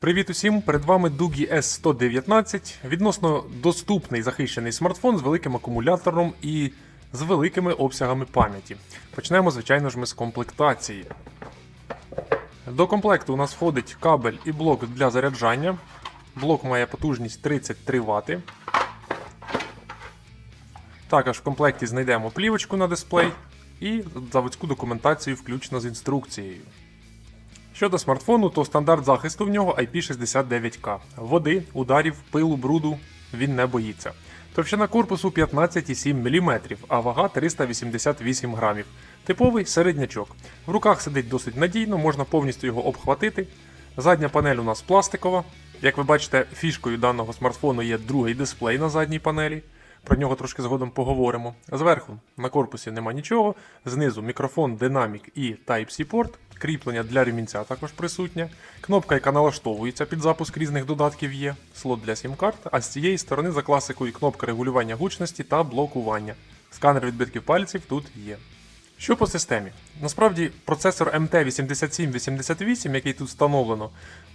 Привіт усім! Перед вами Дугі S119, відносно доступний захищений смартфон з великим акумулятором і з великими обсягами пам'яті. Почнемо, звичайно ж, ми з комплектації. До комплекту у нас входить кабель і блок для заряджання. Блок має потужність 33 Вт. Також в комплекті знайдемо плівочку на дисплей і заводську документацію включно з інструкцією. Щодо смартфону, то стандарт захисту в нього IP69K. Води, ударів, пилу, бруду він не боїться. Товщина корпусу 15,7 мм, а вага 388 грамів. Типовий середнячок. В руках сидить досить надійно, можна повністю його обхватити. Задня панель у нас пластикова. Як ви бачите, фішкою даного смартфону є другий дисплей на задній панелі. Про нього трошки згодом поговоримо. Зверху на корпусі нема нічого. Знизу мікрофон, динамік і Type-C порт. Кріплення для ремінця також присутнє. Кнопка, яка налаштовується під запуск різних додатків є, слот для сім-карт, а з цієї сторони за класикою кнопка регулювання гучності та блокування. Сканер відбитків пальців тут є. Що по системі? Насправді процесор MT8788, який тут встановлено,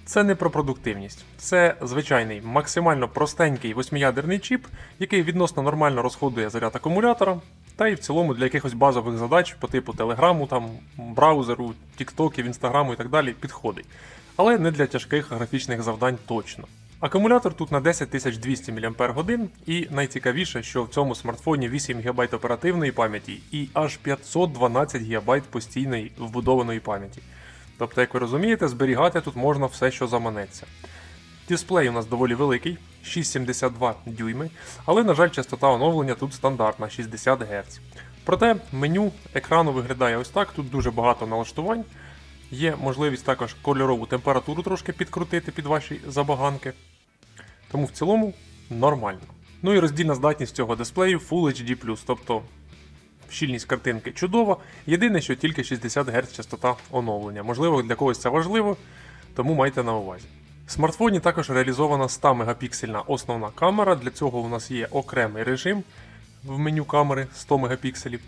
це не про продуктивність. Це звичайний максимально простенький восьмиядерний чіп, який відносно нормально розходує заряд акумулятора, та і в цілому для якихось базових задач по типу телеграму, там, браузеру, тіктоків, інстаграму і так далі підходить. Але не для тяжких графічних завдань точно. Акумулятор тут на 10200 мАч, і найцікавіше, що в цьому смартфоні 8 ГБ оперативної пам'яті і аж 512 ГБ постійної вбудованої пам'яті. Тобто, як ви розумієте, зберігати тут можна все, що заманеться. Дисплей у нас доволі великий, 6,72 дюйми, але, на жаль, частота оновлення тут стандартна 60 Гц. Проте меню екрану виглядає ось так, тут дуже багато налаштувань. Є можливість також кольорову температуру трошки підкрутити під ваші забаганки. Тому в цілому нормально. Ну і роздільна здатність цього дисплею Full HD, тобто щільність картинки чудова. Єдине, що тільки 60 Гц частота оновлення. Можливо, для когось це важливо, тому майте на увазі. В смартфоні також реалізована 100 мегапіксельна основна камера. Для цього у нас є окремий режим в меню камери 100 мегапікселів.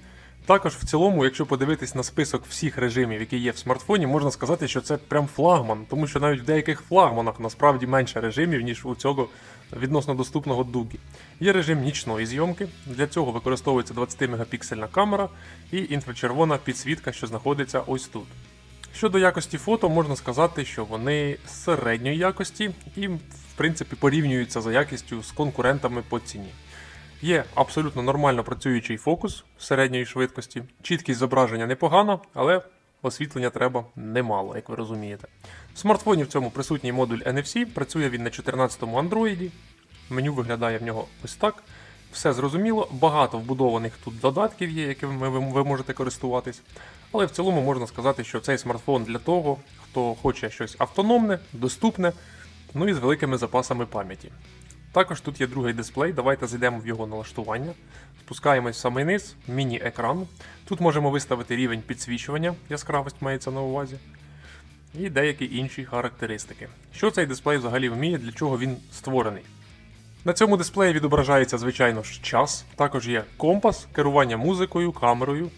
Також в цілому, якщо подивитись на список всіх режимів, які є в смартфоні, можна сказати, що це прям флагман, тому що навіть в деяких флагманах насправді менше режимів, ніж у цього відносно доступного дугі. Є режим нічної зйомки, для цього використовується 20-мегапіксельна камера і інфрачервона підсвітка, що знаходиться ось тут. Щодо якості фото, можна сказати, що вони середньої якості і, в принципі, порівнюються за якістю з конкурентами по ціні. Є абсолютно нормально працюючий фокус середньої швидкості, чіткість зображення непогана, але освітлення треба немало, як ви розумієте. В смартфоні в цьому присутній модуль NFC, працює він на 14-му Android. Меню виглядає в нього ось так. Все зрозуміло, багато вбудованих тут додатків є, якими ви, можете користуватись. Але в цілому можна сказати, що цей смартфон для того, хто хоче щось автономне, доступне, ну і з великими запасами пам'яті. Також тут є другий дисплей, давайте зайдемо в його налаштування. Спускаємось в самий низ, міні-екран. Тут можемо виставити рівень підсвічування, яскравість мається на увазі. І деякі інші характеристики. Що цей дисплей взагалі вміє, для чого він створений? На цьому дисплеї відображається, звичайно ж, час. Також є компас, керування музикою, камерою.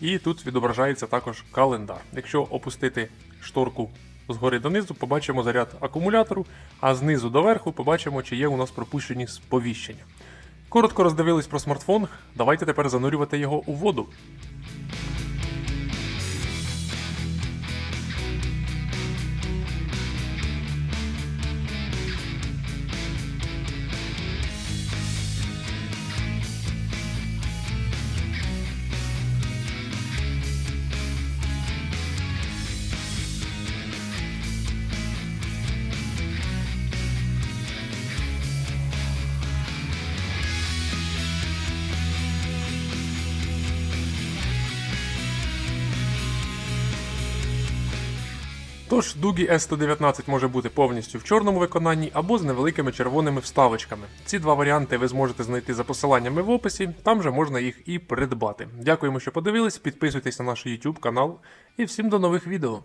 І тут відображається також календар. Якщо опустити шторку згори донизу, побачимо заряд акумулятору, а знизу до верху побачимо, чи є у нас пропущені сповіщення. Коротко роздивились про смартфон, давайте тепер занурювати його у воду. Тож Дугі S119 може бути повністю в чорному виконанні або з невеликими червоними вставочками. Ці два варіанти ви зможете знайти за посиланнями в описі, там же можна їх і придбати. Дякуємо, що подивились, підписуйтесь на наш YouTube канал і всім до нових відео.